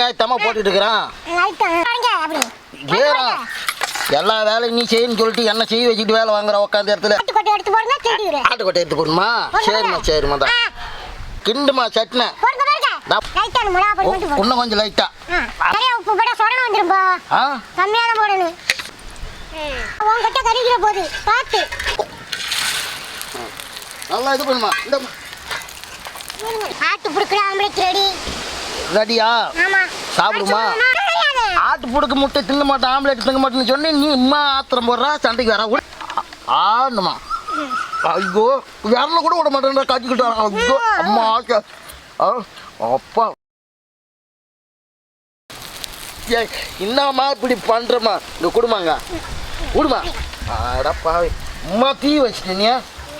வெங்காயத்தமா. போட்டுட்டு இருக்கிறான் ஏறா எல்லா வேலையும் நீ செய்யணும்னு சொல்லிட்டு என்ன செய்ய வச்சுட்டு வேலை வாங்குற உட்காந்த இடத்துல? ஆட்டுக்கொட்டை எடுத்து போடுமா சரிம்மா சரிம்மா தான் கிண்டுமா சட்னை. இன்னும் கொஞ்சம் லைட்டா உப்பு போட சொரணம் வந்துரும்பா ஆ? கம்மியா தான் போடணும். உன்கிட்ட கறிக்கிற போது பார்த்து நல்லா இது பண்ணுமா? இந்த. ஆட்டு புடுக்கல ஆம்பளைக்கு ரெடி. ரெடியா? சாப்பிடுமா? ஆட்டு புடுக்கு முட்டை திங்க மாட்டேன் ஆம்லேட் திங்க மாட்டேன்னு சொன்னேன். நீ இம்மா ஆத்திரம் போடுறா சண்டைக்கு வர ஆடணுமா ஐயோ விரல கூட விட மாட்டேன் காய்ச்சிக்கிட்டு ஐயோ அம்மா ஆச்சா ஆ, அப்பா. ஏய் என்னம்மா இப்படி பண்றமா இங்க கொடுமாங்க கொடுமா அடப்பா அம்மா தீ வச்சிட்டீங்க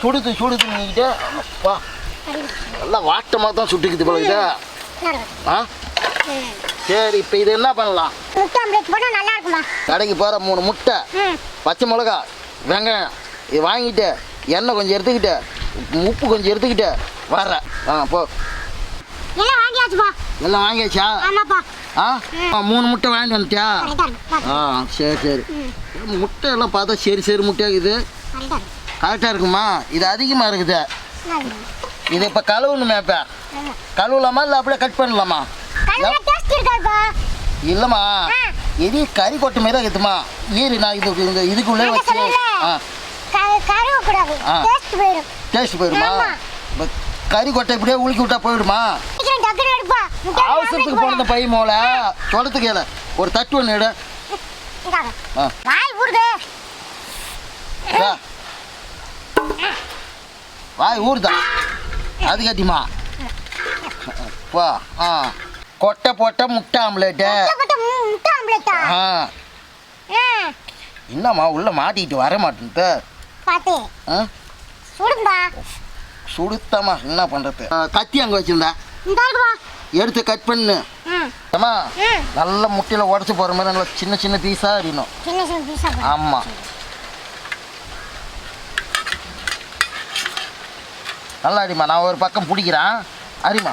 சுடுது சுடுது நீக்கிட்ட. அப்பா. நல்லா வாட்டமாக தான் சுட்டுக்குது போல இது ஆ? சரி இப்போ இது என்ன பண்ணலாம்? முட்டை ஆம்லேட் போட்டா நல்லா இருக்குமா? கடைக்கு போகிற மூணு முட்டை பச்சை மிளகா வெங்காயம் இது வாங்கிட்டு எண்ணெய் கொஞ்சம் எடுத்துக்கிட்டு உப்பு கொஞ்சம் எடுத்துக்கிட்டு வர்றேன் ஆ போ. எல்லாம் வாங்கியாச்சா ஆமாப்பா. ஆ? மூணு முட்டை வாங்கிட்டு வந்துட்டியா. ஆ சரி சரி. முட்டை எல்லாம் பார்த்தா சரி சரி முட்டையாக இருக்குது? கரெக்டா இருக்கு. கரெக்டாக இருக்குமா? இது அதிகமாக இருக்குது. இது இப்போ கழுவணுமே இப்போ. கழுவலாமா இல்லை அப்படியே கட் பண்ணலாமா? இல்லைம்மா. இது கறி கொட்டை மாரி தான் இருக்குதுமா ஈரு நான் இது இந்த இதுக்குள்ளே வச்சு. ஆ. டேஸ்ட் போயிடும். கறி கொட்டை இப்படியே உலுக்கி விட்டா போயிடுமா அவசரத்துக்கு போனது பை மோல சொல்றதுக்கு கேளு. ஒரு தட்டு ஒன்று எடு. வாய் ஊறுதா. அது கட்டிமா வா ஆ. கொட்டை போட்ட முட்டை ஆம்லேட்டு. முட்டை ஆம்லேட்டா? ஆ. என்னம்மா உள்ள மாட்டிக்கிட்டு வர மாட்டேன்ட்டு? பாத்து. சுடும்பா. சுடுத்தம்மா என்ன பண்ணுறது கத்தி அங்கே வச்சிருந்தா. எடுத்து கட் பண்ணு. ம். ஏம்மா ம். நல்ல முட்டையில் உடச்சி போகிற மாதிரி நல்லா சின்ன சின்ன பீஸாக போடு. ஆமாம் நல்லா அடிமா நான் ஒரு பக்கம் பிடிக்கிறேன். அரிமா.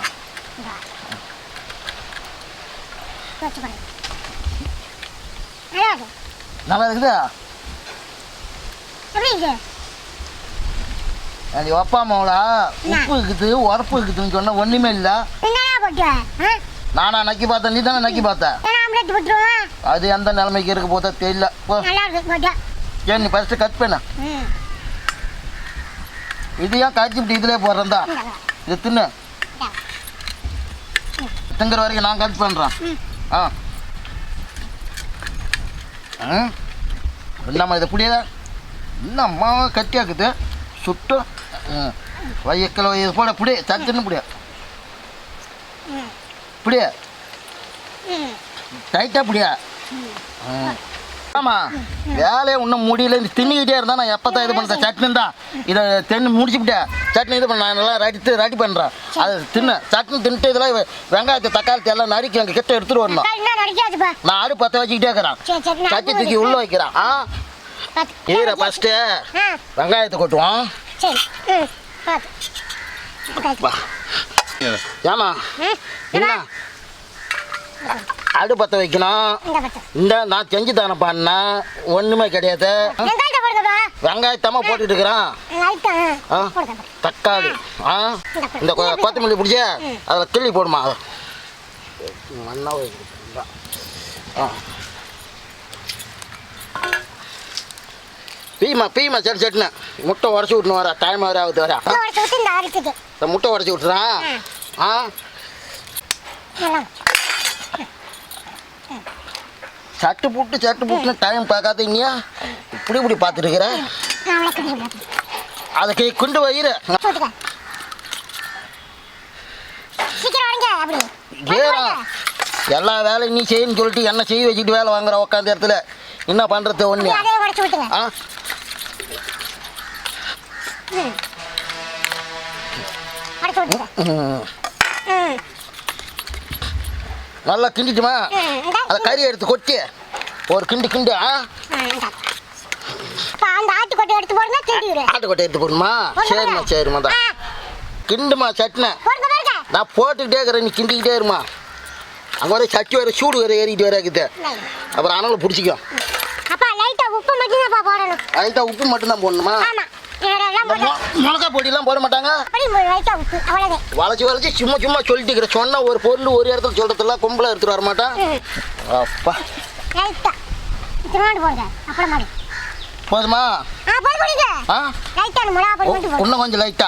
நல்லா இருக்கு. நல்லா இருக்குதா? அது அப்பா அம்மாவளா உப்பு இருக்குது உரப்பு இருக்குதுன்னு சொன்ன ஒன்றுமே இல்லை? நானா நக்கி பார்த்தேன் நீ தானே நக்கி பார்த்த? ஏன்னா ஆம்லேட் போட்டுருவோம் அது எந்த நிலைமைக்கு இருக்க போதா தெரியல. ஏன் நீ ஃபஸ்ட்டு கட் பண்ண? இது ஏன் காய்ச்சிட்டு இதிலே இந்தாங்க. இது தின்னு. திங்கிற வரைக்கும் நான் கட் பண்ணுறேன் ஆ. என்னம்மா இது புரியுதா என்னம்மா கட்டியாக்குது சுட்டு. ம் வையக்கில் இது போட புடி. சட்டுன்னு புடிய புடிய டைட்டாக புடியா ம் ஆமாம் வேலையை இன்னும் முடியல. இந்த தின்னிக்கிட்டே இருந்தால் நான் எப்போ தான் இது பண்ணுறேன் சட்னி தான். இதை தின்னு முடிச்சுக்கிட்டேன் சட்னி இது பண்ண நான் நல்லா ரெடி ரெடி பண்ணுறேன் அது தின்னு சட்னி தின்ட்டு இதெல்லாம் வெங்காயத்தை தக்காளி எல்லாம் நறுக்கி எங்கள் கிட்ட எடுத்துகிட்டு வரணும். நான் அடுப்பு பற்ற வச்சுக்கிட்டே இருக்கிறேன். கட்டி தூக்கி உள்ள வைக்கிறான். ஆ? ஈர ஃபஸ்ட்டு வெங்காயத்தை கொட்டுவோம் ஏமா என்ன? அடுப்பு பற்ற வைக்கணும் இந்த நான் செஞ்சு தானே பண்ணேன் ஒன்றுமே கிடையாது வெங்காயத்தமா போட்டுட்டு இருக்கிறான். தக்காளி. ஆ? இந்த கொத்தமல்லி பிடிச்சி அதில் கிள்ளி போடுமா? மண்ணா ஆ. பீமா பீமா சரி சட்டுன்னு முட்டை உடச்சி விட்டுன்னு வரா டைம் வர ஆகுது வரா முட்டை உடச்சி விட்டுறான் ஆ. சட்டு புட்டு சட்டு புட்டுன்னு டைம் பார்க்காதீங்க இப்படி இப்படி பார்த்துருக்குற நான் அவ்வளோ கிடையாது அதை கை கொண்டு வயிறு ஏறா. எல்லா வேலையும் நீ செய்யணும்னு சொல்லிட்டு என்ன செய்ய வச்சுட்டு வேலை வாங்குற உட்காந்த இடத்துல. என்ன பண்ணுறது ஒன்று ஆ? ம் உடச்சு விட்டுங்க ம். ம் நல்லா கிண்டிட்டுமா? அதை கறி எடுத்து கொட்டி. ஒரு கிண்டு கிண்டு ஆ? அந்த ஆட்டுக்கொட்டை எடுத்து போடுங்க ஆட்டுக்கொட்டை எடுத்து போடணுமா சரிம்மா சரிம்மா தான் கிண்டுமா சட்னை? நான் போட்டுக்கிட்டே இருக்கிறேன் நீ கிண்டிக்கிட்டே இருமா. அங்கே வர சட்டி வர சூடு வர வர இருக்குது. அப்புறம் அனலை பிடிச்சிக்கும் அப்பா லைட்டா உப்பு மட்டும் தான்ப்பா போடணும் உப்பு மட்டும்தான் போடணுமா? மிளகா பொடியெல்லாம் போட மாட்டாங்க. வளைச்சி வளைச்சி சும்மா சும்மா சொல்லிட்டு இருக்கிற சொன்ன ஒரு பொருள் ஒரு இடத்துல சொல்றதெல்லாம் கும்பலாக எடுத்துட்டு வர மாட்டான். அப்பா. போதுமா? இன்னும் கொஞ்சம் லைட்டா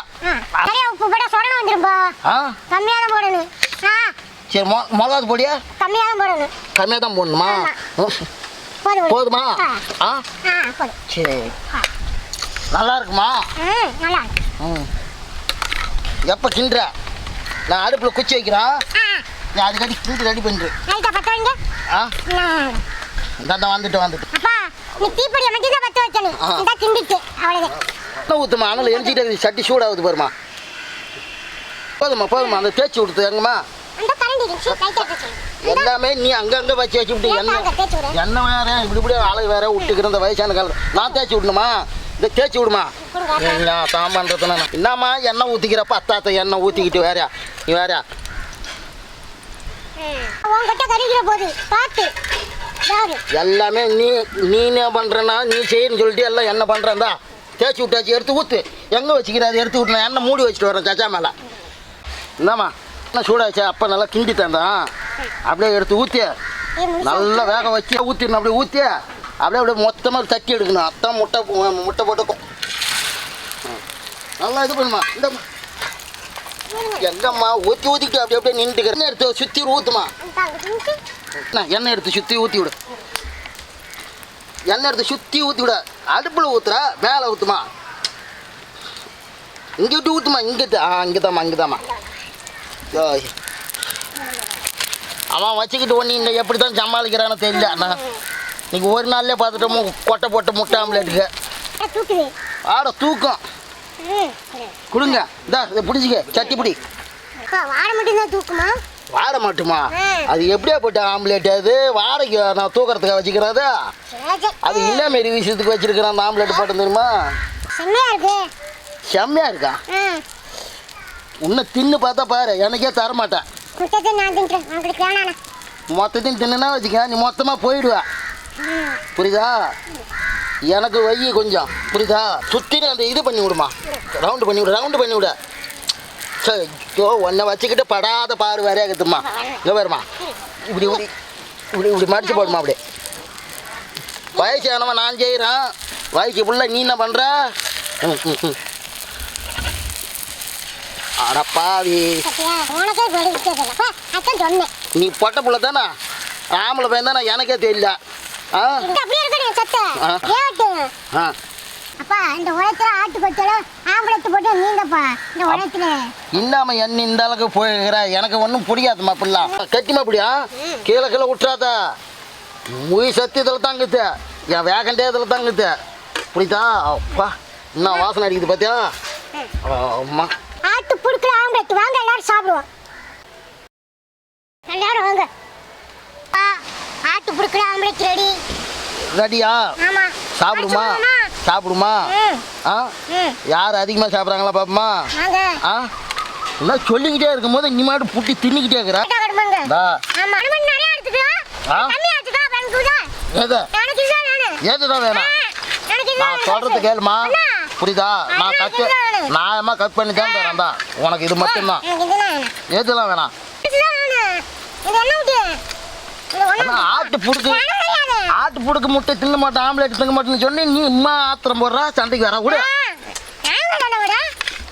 சரி மிளகா பொடியா? கம்மியாக தான் போடணும். கம்மியாக தான் போடணுமா. போதும்? ஆ. சரி. நல்லா இருக்குமா ம் நல்லா இருக்கு. ம். எப்போ கிண்டுற? நான் அடுப்பில் குச்சி வைக்கிறேன். நீ அதுக்கடி கிண்டு ரெடி பண்ணுறேன் வைங்க. ஆ? இதான் வந்துட்டு வந்துட்டு. அப்பா நீ தீப்பொடியை மட்டும் தான். இந்த கிண்டிட்டு அவ்வளோதான் ஊற்றுமா சட்டி சூடாகுது பாருமா. போதுமா போதுமா அந்த தேய்ச்சி விடுத்து எங்கம்மா எல்லாமே நீ அங்கங்கே வச்சு வச்சு விட்டு எண்ணெய்? எண்ணெய் வேற இப்படி இப்படி அழகு வேற விட்டுக்கிற இந்த வயசான காலம் நான் தேய்ச்சி விடணுமா? இந்த தேய்ச்சி விடுமா. நான் தான் பண்ணுறது நான். என்னம்மா எண்ணெய் ஊற்றிக்கிறப்ப அத்தாத்த எண்ணெய் ஊற்றிக்கிட்டு வேறயா? நீ வேறயா? எல்லாமே நீ நீ என்ன பண்ணுறேன்னா நீ செய்யணும்னு சொல்லிட்டு எல்லாம் என்ன பண்ணுறேன்டா தேய்ச்சி விட்டாச்சு எடுத்து ஊற்று எங்கே வச்சுக்கிற? அதை எடுத்து விட்டு எண்ணெய் மூடி வச்சுட்டு வரேன் சச்சா மேலே. என்னம்மா என்ன சூடாச்சு அப்போ நல்லா கிண்டி தந்தான். அப்படியே எடுத்து ஊற்றி நல்லா வேக வச்சு ஊற்றிடணும் அப்படியே ஊற்றி அப்படியே அப்படியே மொத்தமாக தட்டி எடுக்கணும். அத்தான் முட்டை முட்டை போட்டு நல்லா இது பண்ணுமா? இந்த எங்கம்மா ஊற்றி ஊற்றிக்கிட்டு அப்படியே அப்படியே நின்றுக்கிற எண்ணெய் எடுத்து சுற்றி ஊற்றுமா எண்ணெய் எடுத்து சுற்றி ஊற்றி விடு. எண்ணெய் எடுத்து சுற்றி ஊற்றி விட. அடுப்பில் ஊற்றுற மேலே ஊற்றுமா இங்கே விட்டு ஊற்றுமா இங்கே ஆ இங்கே தாம்மா இங்கே தாம்மா. அவன் வச்சுக்கிட்டு ஒன்று இங்கே எப்படி தான் சமாளிக்கிறான்னு தெரியல. அண்ணா. இன்னைக்கு ஒரு நாள்லேயே பார்த்துட்டோமோ கொட்டை போட்ட முட்டை ஆம்லேட்டுக்கு ஆட தூக்கம். கொடுங்க. இந்தா இதை பிடிச்சிக்க. சட்டி பிடி. வாட மாட்டுமா. அது எப்படியா போட்ட ஆம்லேட் அது? வாடகைக்கு நான் தூக்கிறதுக்காக வச்சுக்கிறதா. அது என்ன மாரி விஷயத்துக்கு வச்சிருக்கிறான் அந்த ஆம்லேட் போட்டு தெரியுமா? செம்மையா இருக்கு. இன்னும் தின்னு பார்த்தா பாரு எனக்கே தர மாட்டேன் மொத்தத்தையும் தின்னுனா வச்சுக்க நீ மொத்தமாக போயிடுவ. புரியுதா? எனக்கு வை கொஞ்சம். புரியுதா? சுற்றினு அந்த இது பண்ணி விடுமா. ரவுண்டு பண்ணி விடு ரவுண்டு பண்ணி விடு. சரி ஐயோ உன்னை வச்சுக்கிட்டு படாத பாரு வேற இருக்குதும்மா. இங்கே வருமா இப்படி இப்படி இப்படி இப்படி மடிச்சு போடுமா அப்படியே. வயசானவன் நான் செய்கிறேன் வயசு புள்ள நீ என்ன பண்ணுற ம் ம் ம். அட பாவி. சத்தியா உனக்கே படிக்கிறதில்லப்பா அதான் சொன்னேன். நீ பொட்ட புள்ள தானே? ஆம்பளை பையன் தானே? எனக்கே தெரியல. இந்த அப்படியே இருக்கணும் சத்த. ஆ. அப்பா இந்த உலகத்துல ஆட்டு கொத்தலும் ஆம்பளத்து போட்டு நீங்கப்பா இந்த உலகத்துல. இன்னாம என்ன இந்த அளவுக்கு போயிருக்கிற? எனக்கு ஒன்றும் பிடிக்காதுமா பிள்ளை கட்டிமா பிடியா கீழே கீழே விட்டுறாத முய் சத்தியத்தில் தாங்குது. என் வேகண்டேதில் தாங்குது. புரியுதா? அப்பா இன்னும் வாசனை அடிக்குது பார்த்தியா அம்மா. ஆட்டு புடுக்கல ஆம்பளத்து வாங்க எல்லாரும் சாப்பிடுவோம். எல்லாரும் வாங்க. ஆ, ஆட்டு புடுக்கல ஆம்பளத்து ரெடி. ரெடியா ஆமா. சாப்பிடுமா? சாப்பிடுமா? ஆ? யார் அதிகமாக சாப்பிட்றாங்களா பாப்பமா? ஆ? என்ன சொல்லிக்கிட்டே இருக்கும்போது நீ மாட்டு புட்டி தின்னுக்கிட்டே இருக்கிற? ஏதுதான் வேணும்? நான் சொல்றது கேளுமா. புரியுதா? நான் இதுதான். நியாயமா கட் பண்ணி தான் தரேன் தான் உனக்கு இது மட்டும்தான். எதுலாம் வேணாம். ஆட்டு புடுக்கு. ஆட்டு புடுக்கு முட்டை தின்ன மாட்டேன் ஆம்லேட் திங்க மாட்டேன்னு சொல்லி நீ இம்மா ஆத்திரம் போடுறா சண்டைக்கு வர கூட.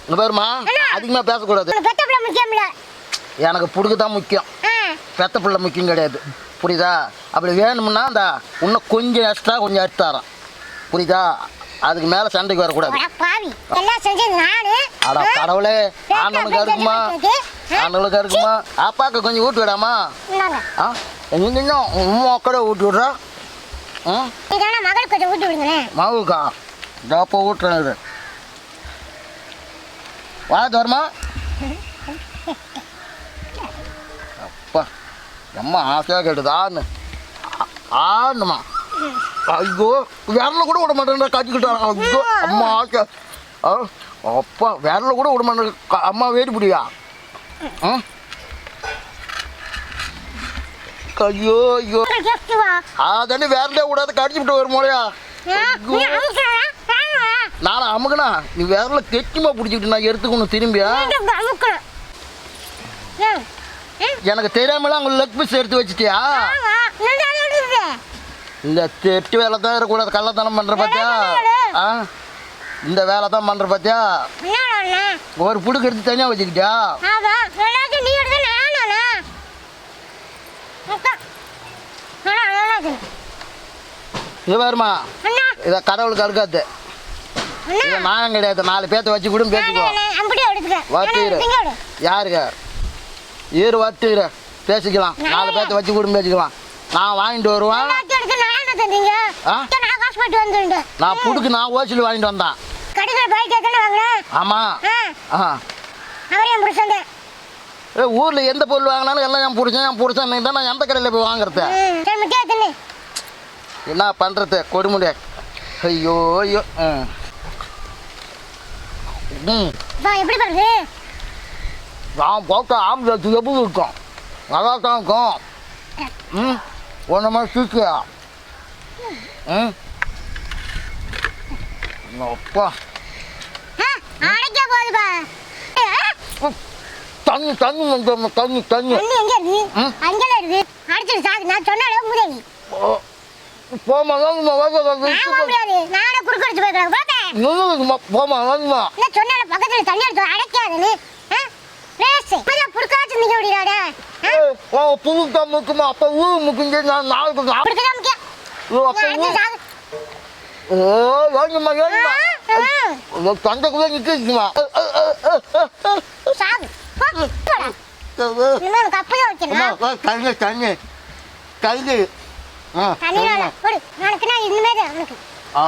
இங்க பாருமா அதிகமா பேசக்கூடாது. எனக்கு புடுக்கு தான் முக்கியம். பெத்த பிள்ளை முக்கியம் கிடையாது. புரியுதா? அப்படி வேணும்னா அந்த இன்னும் கொஞ்சம் எக்ஸ்ட்ரா கொஞ்சம் எடுத்து தரேன் புரியுதா? அதுக்கு மேலே சண்டைக்கு வரக்கூடாது அட பாவி. எல்லாம் செஞ்சது நானு. அட ஆ, கடவுளே ஆண்டவனுக்கு இருக்குமா ஆண்டவனுக்கு இருக்குமா அப்பாவுக்கு கொஞ்சம் ஊட்டி விடாமா. ஆ எங்க உம்மா கூட ஊட்டி விட்றா ம் மகளுக்கு கொஞ்சம் ஊட்டி விடுங்களேன். மாவுக்கா ஜாப்போ ஊட்டுறேன் இது வா தோரமா அப்பா அம்மா ஆசையாக கேட்டுது ஆன்னு ஆ- ஆன்னுமா ஐயோ விரல கூட விட மாட்டேன் காய்ச்சிக்கிட்டான் ஐயோ அம்மா அப்பா விரல கூட விட மாட்டேன். அம்மா வேடி பிடியா? ஐயோ ஐயோ. அதானே வேறதே விடாத கடிச்சு விட்டு வரும் வேணா நானும் அமுக்குனா? நீ வேறல கெட்டிமா பிடிச்சிக்கிட்டு நான் எடுத்துக்கணும் திரும்பியா? எனக்கு தெரியாமலாம் அங்கே லெக் பீஸ் எடுத்து வச்சிட்டியா? இந்த தெட்டு வேலை தான் இருக்கக்கூடாது கள்ளத்தனம் பண்ணுற பார்த்தியா ஆ? இந்த வேலை தான் பண்ணுற பார்த்தியா ஒரு புடுக்கு எடுத்து தனியாக வச்சுக்கிட்டியா இது அண்ணா. இதை கடவுளுக்கு அழுக்காது அண்ணா. இதை நான் கிடையாது நாலு பேர்த்த வச்சு கூட பேசிக்கோ. அப்படியே எடுத்துக்க வாத்திரு இங்க எடு யாருங்க? ஈரு வாத்துக்கிற பேசிக்கலாம். நாலு பேர்த்த வச்சு கூட பேசிக்கலாம். நான் வாங்கிட்டு வருவேன். என்ன தந்தீங்க? நான் காசு போட்டு வந்துருந்தேன் நான் புடுக்கு நான் ஓசில் வாங்கிட்டு வந்தேன். கடையில் பைக் எத்தனை வாங்கினேன் ஆமாம் ஆ. ஆ. அவரையும் என் புருஷன் ஏ ஊரில் எந்த பொருள் வாங்கினாலும் எல்லாம் என் பிடிச்சேன் என் பிடிச்சேன் தான். நான் எந்த கடையில் போய் வாங்குறது? என்ன பண்ணுறது கொடுமுடி. ஐயோ ஐயோ. எப்படி பண்ணுறது நான் போட்ட ஆம்பளை எப்படி இருக்கும்? நல்லா தான் இருக்கும் ம். ஒன்று மாதிரி ம் அப்பா. ஆ அடைக்க போகுதுப்பா ஆ, தண்ணி தண்ணி வந்து தண்ணி தண்ணி. தண்ணி எங்க இருக்கு? ம். அங்கெல்லாம் இருக்கு. அடிச்சிட்டு சாக்கு. நான் சொன்னாலே முதலி போமா வாங்கம்மா வாங்க நான் போக முடியாது. நானே குறுக்கடிச்சு போய்க்கிறேன். பார்த்தேன் போமா வாங்கம்மா. என்ன சொன்னால பக்கத்துல தண்ணி எடுத்து அடைக்காதுன்னு ஆ? ரேஸ் இப்பதான் புடுக்காச்சு நிக்க முடியாடா புதுக்கா முக்குமா? அப்போ ஊர் முக்குங்க. நான் நாளைக்கு நான் புடுக்கதான் முக்கியம். ஓ. இனிமே எனக்கு அப்பதான் வைக்கணும் தண்ணி தண்ணி. உனக்கு ஆ.